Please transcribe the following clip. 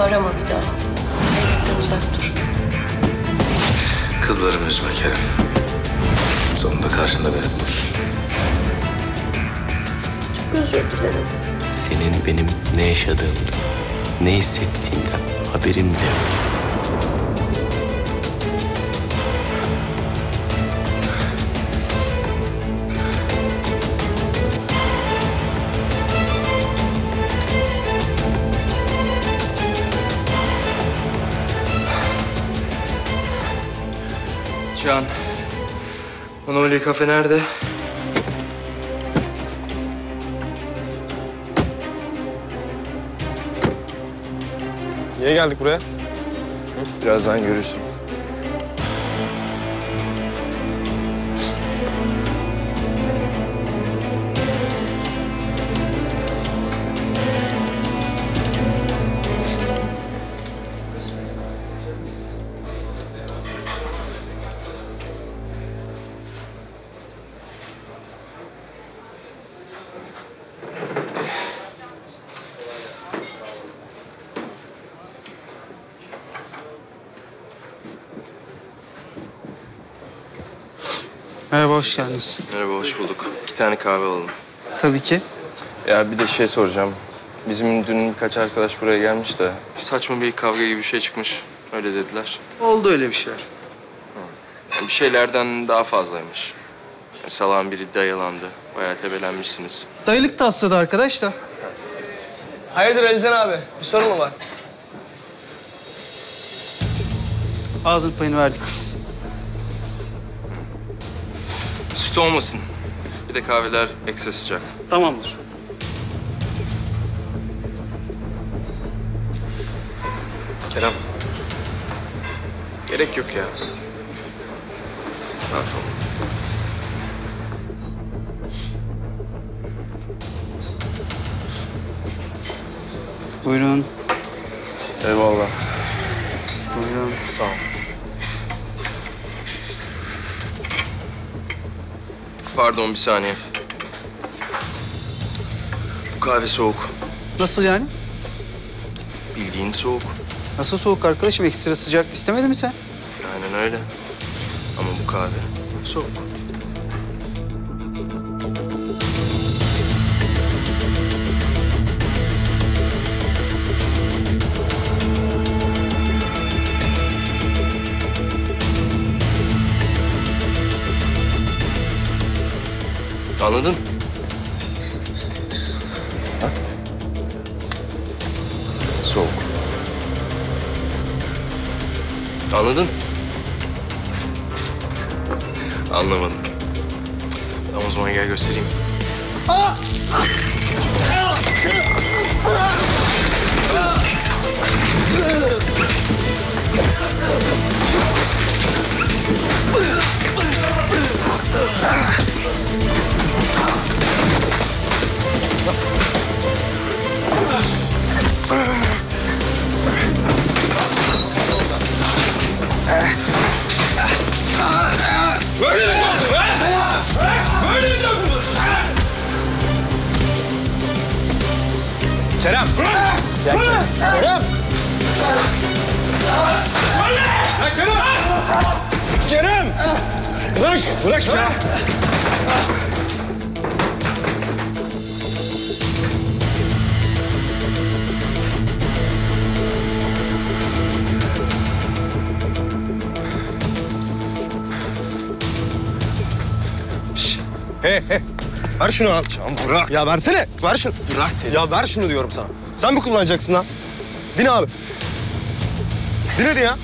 Arama bir daha. Zeynep'ten uzak dur. Kızlarımı üzme Kerem. Sonunda karşında beni bulursun. Çok özür dilerim. Senin benim ne yaşadığımdan, ne hissettiğimden haberim bile yok. Can. Manoli kafe nerede? Niye geldik buraya? Birazdan görürsün. Merhaba, hoş geldiniz. Merhaba, hoş bulduk. İki tane kahve alalım. Tabii ki. Ya bir de şey soracağım. Bizim dün birkaç arkadaş buraya gelmiş de saçma bir kavga gibi bir şey çıkmış. Öyle dediler. Oldu öyle bir şeyler. Yani bir şeylerden daha fazlaymış. Salağın biri dayalandı. Bayağı tebelenmişsiniz. Dayılık da hastadı arkadaş da. Hayırdır Elzen abi? Bir sorun mu var? Ağzın payını verdik biz. Süt olmasın. Bir de kahveler ekstra sıcak. Tamamdır. Kerem. Gerek yok ya. Rahat ol. Buyurun, Eyvallah. buyurun. Sağ ol. Pardon bir saniye. Bu kahve soğuk. Nasıl yani? Bildiğin soğuk. Nasıl soğuk arkadaşım? Ekstra sıcak istemedi mi sen? Aynen öyle. Ama bu kahve soğuk. Anladın? Ha? Soğuk. Anladın? Anlamadım. Tamam o zaman gel göstereyim. Kerem! Gel Kerem. Kerem! Ya Kerem! Kerem! Bırak, bırak ya. He he. Ver şunu al. Can bırak. Ya versene. Ver şunu. Bırak Terim. Ya ver şunu diyorum sana. Sen mi kullanacaksın lan? Bin abi. Bin hadi ya.